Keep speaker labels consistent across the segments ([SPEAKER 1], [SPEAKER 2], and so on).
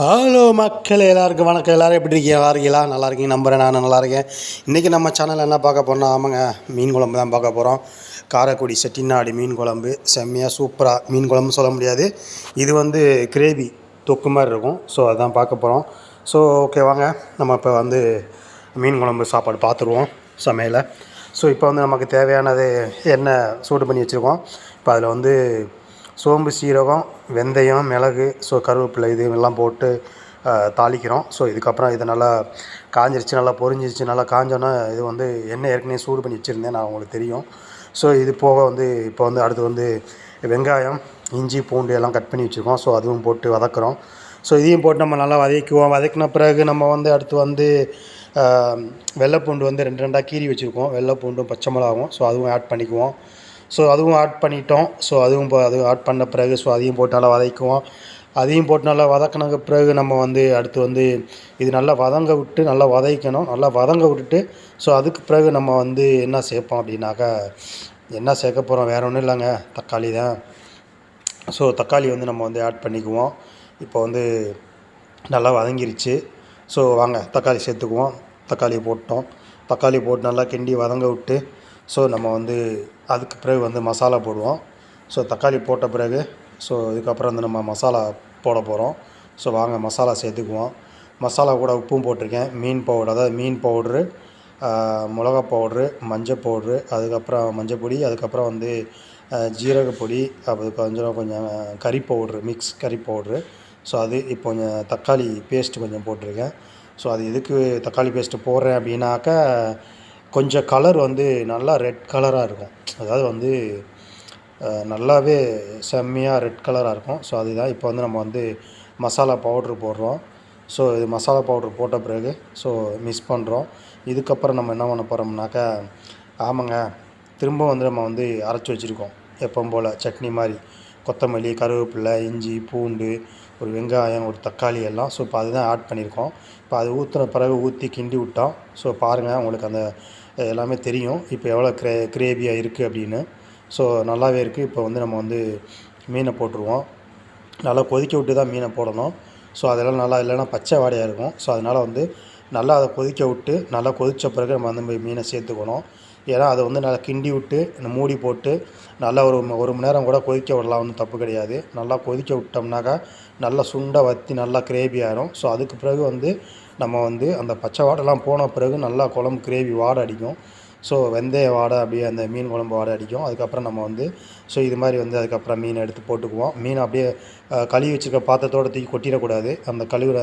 [SPEAKER 1] hello மக்கள் எல்லாருக்கும் வணக்கம் எல்லோரும் எப்படி இருக்கீங்க நல்லா இருக்கீங்களா நல்லா இருக்கீங்க நம்புகிறேன் நான் நல்லா இருக்கேன் இன்றைக்கி நம்ம சேனலில் என்ன பார்க்க போகிறோம்னா ஆமாங்க மீன் குழம்பு தான் பார்க்க போகிறோம் காரைக்குடி செட்டிநாடு மீன் குழம்பு செம்மையாக சூப்பராக மீன் குழம்பு சொல்ல முடியாது இது வந்து கிரேவி தொக்கு மாதிரி இருக்கும் ஸோ அதான் பார்க்க போகிறோம் ஸோ ஓகே வாங்க நம்ம இப்போ வந்து மீன் குழம்பு சாப்பாடு பார்த்துருவோம் சமையலை ஸோ இப்போ வந்து நமக்கு தேவையானது என்ன சூடு பண்ணி வச்சுருக்கோம் இப்போ அதில் வந்து சோம்பு சீரகம் வெந்தயம் மிளகு ஸோ கருவேப்பிலை இது எல்லாம் போட்டு தாளிக்கிறோம் ஸோ இதுக்கப்புறம் இது நல்லா காஞ்சிருச்சு நல்லா பொறிஞ்சிருச்சு நல்லா காஞ்சோன்னா இது வந்து எண்ணெய் ஏற்கனவே சூடு பண்ணி வச்சுருந்தேன் நான் உங்களுக்கு தெரியும் ஸோ இது போக வந்து இப்போ வந்து அடுத்து வந்து வெங்காயம் இஞ்சி பூண்டு எல்லாம் கட் பண்ணி வச்சுருக்கோம் ஸோ அதுவும் போட்டு வதக்குறோம் ஸோ இதையும் போட்டு நம்ம நல்லா வதக்குவோம் வதக்கின பிறகு நம்ம வந்து அடுத்து வந்து வெள்ளைப்பூண்டு வந்து ரெண்டு ரெண்டாக கீறி வச்சுருக்கோம் வெள்ளைப்பூண்டும் பச்சை மிளகாவும் ஸோ அதுவும் ஆட் பண்ணிக்குவோம் ஸோ அதுவும் ஆட் பண்ணிட்டோம் ஸோ அதுவும் இப்போ அது ஆட் பண்ண பிறகு ஸோ அதையும் போட்டு நல்லா வதக்குவோம் அதையும் போட்டு நல்லா வதக்கினங்க பிறகு நம்ம வந்து அடுத்து வந்து இது நல்லா வதங்க விட்டு நல்லா வதக்கணும் நல்லா வதங்க விட்டுட்டு ஸோ அதுக்கு பிறகு நம்ம வந்து என்ன சேர்ப்போம் அப்படின்னாக்கா என்ன சேர்க்க போகிறோம் வேறு ஒன்றும் இல்லைங்க தக்காளி தான் ஸோ தக்காளி வந்து நம்ம வந்து ஆட் பண்ணிக்குவோம் இப்போ வந்து நல்லா வதங்கிருச்சு ஸோ வாங்க தக்காளி சேர்த்துக்குவோம் தக்காளி போட்டோம் தக்காளி போட்டு நல்லா கிண்டி வதங்க விட்டு ஸோ நம்ம வந்து அதுக்கு பிறகு வந்து மசாலா போடுவோம் ஸோ தக்காளி போட்ட பிறகு ஸோ இதுக்கப்புறம் வந்து நம்ம மசாலா போட போகிறோம் ஸோ வாங்க மசாலா சேர்த்துக்குவோம் மசாலா கூட உப்பும் போட்டிருக்கேன் மீன் பவுடர் அதாவது மீன் பவுட்ரு மிளகா பவுட்ரு மஞ்சள் பவுட்ரு அதுக்கப்புறம் மஞ்சள் பொடி அதுக்கப்புறம் வந்து ஜீரக பொடி அப்புறம் கொஞ்சம் கொஞ்சம் கறி பவுட்ரு மிக்ஸ் கறி பவுட்ரு ஸோ அது இப்போ கொஞ்சம் தக்காளி பேஸ்ட்டு கொஞ்சம் போட்டிருக்கேன் ஸோ அது எதுக்கு தக்காளி பேஸ்ட்டு போடுறேன் அப்படின்னாக்கா கொஞ்சம் கலர் வந்து நல்லா ரெட் கலராக இருக்கும் அதாவது வந்து நல்லாவே செம்மையாக ரெட் கலராக இருக்கும் ஸோ அதுதான் இப்போ வந்து நம்ம வந்து மசாலா பவுட்ரு போடுறோம் ஸோ இது மசாலா பவுட்ரு போட்ட பிறகு ஸோ மிஸ் பண்ணுறோம் இதுக்கப்புறம் நம்ம என்ன பண்ண போகிறோம்னாக்கா ஆமாங்க திரும்ப வந்து நம்ம வந்து அரைச்சி வச்சுருக்கோம் எப்போ போல் சட்னி மாதிரி கொத்தமல்லி கருவேப்பிலை இஞ்சி பூண்டு ஒரு வெங்காயம் ஒரு தக்காளி எல்லாம் ஸோ இப்போ அதுதான் ஆட் பண்ணியிருக்கோம் இப்போ அது ஊற்றுன பிறகு ஊற்றி கிண்டி விட்டோம் ஸோ பாருங்கள் உங்களுக்கு அந்த எல்லாமே தெரியும் இப்போ எவ்வளோ க்ரே கிரேவியாக இருக்குது அப்படின்னு ஸோ நல்லாவே இருக்குது இப்போ வந்து நம்ம வந்து மீனை போட்டுருவோம் நல்லா கொதிக்க விட்டு தான் மீனை போடணும் ஸோ அதெல்லாம் நல்லா இல்லைன்னா பச்சை வாடையாக இருக்கும் ஸோ அதனால் வந்து நல்லா அதை கொதிக்க விட்டு நல்லா கொதித்த பிறகு நம்ம மாதிரி மீனை சேர்த்துக்கணும் ஏன்னா அதை வந்து நல்லா கிண்டி விட்டு மூடி போட்டு நல்லா ஒரு ஒரு மணி நேரம் கூட கொதிக்க விடலாம் ஒன்றும் தப்பு கிடையாது நல்லா கொதிக்க விட்டோம்னாக்கா நல்லா சுண்டை வற்றி நல்லா கிரேவி ஆகிடும் ஸோ அதுக்கு பிறகு வந்து நம்ம வந்து அந்த பச்சை வாடெல்லாம் போன பிறகு நல்லா குழம்பு கிரேவி வாடை அடிக்கும் ஸோ வெந்தய வாடை அப்படியே அந்த மீன் குழம்பு வாடை அடிக்கும் அதுக்கப்புறம் நம்ம வந்து ஸோ இது மாதிரி வந்து அதுக்கப்புறம் மீனை எடுத்து போட்டுக்குவோம் மீன் அப்படியே கழுவி வச்சுருக்க பாத்திரத்தோட தூக்கி கொட்டிடக்கூடாது அந்த கழுவுற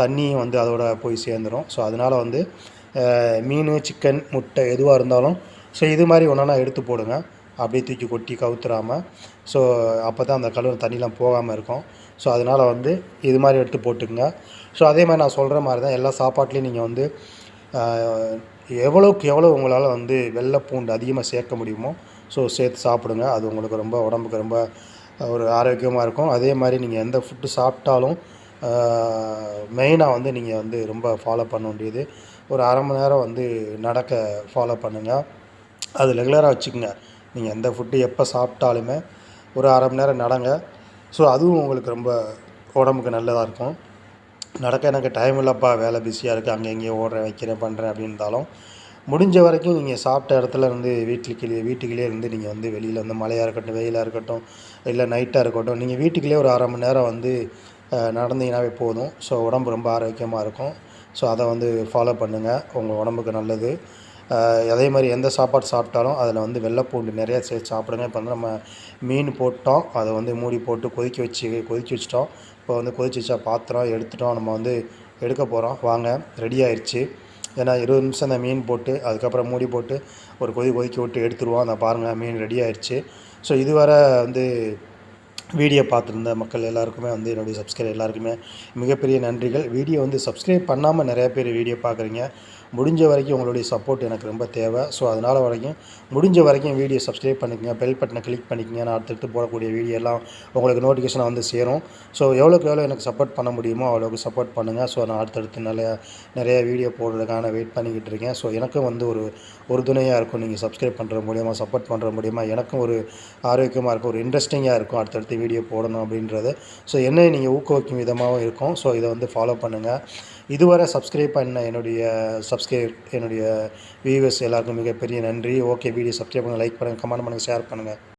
[SPEAKER 1] தண்ணியும் வந்து அதோட போய் சேர்ந்துடும் ஸோ அதனால் வந்து மீன் சிக்கன் முட்டை எதுவாக இருந்தாலும் ஸோ இது மாதிரி ஒன்றா எடுத்து போடுங்க அப்படியே தூக்கி கொட்டி கவுத்துறாமல் ஸோ அப்போ தான் அந்த கழுவுற தண்ணிலாம் போகாமல் இருக்கும் ஸோ அதனால் வந்து இது மாதிரி எடுத்து போட்டுக்குங்க ஸோ அதே மாதிரி நான் சொல்கிற மாதிரி தான் எல்லா சாப்பாட்லேயும் நீங்கள் வந்து எவ்வளோக்கு எவ்வளோ உங்களால் வந்து வெள்ளை பூண்டு அதிகமாக சேர்க்க முடியுமோ ஸோ சேர்த்து சாப்பிடுங்க அது உங்களுக்கு ரொம்ப உடம்புக்கு ரொம்ப ஒரு ஆரோக்கியமாக இருக்கும் அதே மாதிரி நீங்கள் எந்த ஃபுட்டு சாப்பிட்டாலும் மெயினாக வந்து நீங்கள் வந்து ரொம்ப ஃபாலோ பண்ண வேண்டியது ஒரு அரை மணி நேரம் வந்து நடக்க ஃபாலோ பண்ணுங்கள் அது ரெகுலராக வச்சுக்கோங்க நீங்கள் எந்த ஃபுட்டு எப்போ சாப்பிட்டாலுமே ஒரு அரை மணி நேரம் நடங்க ஸோ அதுவும் உங்களுக்கு ரொம்ப உடம்புக்கு நல்லதாக இருக்கும் நடக்க எனக்கு டைம் இல்லைப்பா வேலை பிஸியாக இருக்குது அங்கே எங்கேயும் ஓடுறேன் வைக்கிறேன் பண்ணுறேன் அப்படின்றாலும் முடிஞ்ச வரைக்கும் நீங்கள் சாப்பிட்ட இடத்துல இருந்து வீட்டுக்கு வீட்டுக்குள்ளேயே இருந்து நீங்கள் வந்து வெளியில் வந்து மழையாக இருக்கட்டும் வெயிலாக இருக்கட்டும் இல்லை நைட்டாக இருக்கட்டும் நீங்கள் வீட்டுக்குள்ளே ஒரு அரை மணி நேரம் வந்து நடந்தீங்கன்னாவே போதும் ஸோ உடம்பு ரொம்ப ஆரோக்கியமாக இருக்கும் ஸோ அதை வந்து ஃபாலோ பண்ணுங்கள் உங்கள் உடம்புக்கு நல்லது அதே மாதிரி எந்த சாப்பாடு சாப்பிட்டாலும் அதில் வந்து வெள்ளைப்பூண்டு நிறையா சேர்த்து சாப்பிடுங்க இப்போ வந்து நம்ம மீன் போட்டோம் அதை வந்து மூடி போட்டு கொதிக்க வச்சு கொதிக்க வச்சிட்டோம் இப்போ வந்து கொதிச்சு வச்சா பாத்திரம் எடுத்துட்டோம் நம்ம வந்து எடுக்க போகிறோம் வாங்க ரெடி ஆயிடுச்சு ஏன்னா இருபது நிமிஷம் அந்த மீன் போட்டு அதுக்கப்புறம் மூடி போட்டு ஒரு கொதி கொதிக்க விட்டு எடுத்துருவோம் அந்த பாருங்கள் மீன் ரெடி ஆயிடுச்சு ஸோ இதுவரை வந்து வீடியோ பார்த்துருந்த மக்கள் எல்லாருக்குமே வந்து என்னுடைய சப்ஸ்கிரைப் எல்லாருக்குமே மிகப்பெரிய நன்றிகள் வீடியோ வந்து சப்ஸ்கிரைப் பண்ணாமல் நிறையா பேர் வீடியோ பார்க்குறீங்க முடிஞ்ச வரைக்கும் உங்களுடைய சப்போர்ட் எனக்கு ரொம்ப தேவை ஸோ அதனால் வரைக்கும் முடிஞ்ச வரைக்கும் வீடியோ சப்ஸ்கிரைப் பண்ணிக்கங்க பெல் பட்டனை கிளிக் பண்ணிக்கங்க நான் அடுத்தடுத்து போடக்கூடிய வீடியோ எல்லாம் உங்களுக்கு நோட்டிஃபிகேஷன் வந்து சேரும் ஸோ எவ்வளோக்கு எவ்வளோ எனக்கு சப்போர்ட் பண்ண முடியுமோ அவ்வளோக்கு சப்போர்ட் பண்ணுங்கள் ஸோ நான் அடுத்தடுத்து நிறையா நிறைய வீடியோ போடுறதுக்கான வெயிட் பண்ணிக்கிட்டு இருக்கேன் ஸோ எனக்கும் வந்து ஒரு உறுதுணையாக இருக்கும் நீங்கள் சப்ஸ்கிரைப் பண்ணுற மூலியமாக சப்போர்ட் பண்ணுற மூலியமா எனக்கும் ஒரு ஆரோக்கியமாக இருக்கும் ஒரு இன்ட்ரெஸ்டிங்காக இருக்கும் அடுத்தடுத்து வீடியோ போடணும் அப்படின்றது ஸோ என்னை நீங்கள் ஊக்குவிக்கும் விதமாகவும் இருக்கும் ஸோ இதை வந்து ஃபாலோ பண்ணுங்கள் இதுவரை சப்ஸ்கிரைப் பண்ண என்னுடைய சப் சப்ஸ்கிரைப் என்னுடைய வியூவர்ஸ் எல்லாருக்கும் மிகப்பெரிய நன்றி ஓகே வீடியோ சப்ஸ்கிரைப் பண்ணுங்கள் லைக் பண்ணுங்கள் கமெண்ட் பண்ணுங்கள் ஷேர் பண்ணுங்கள்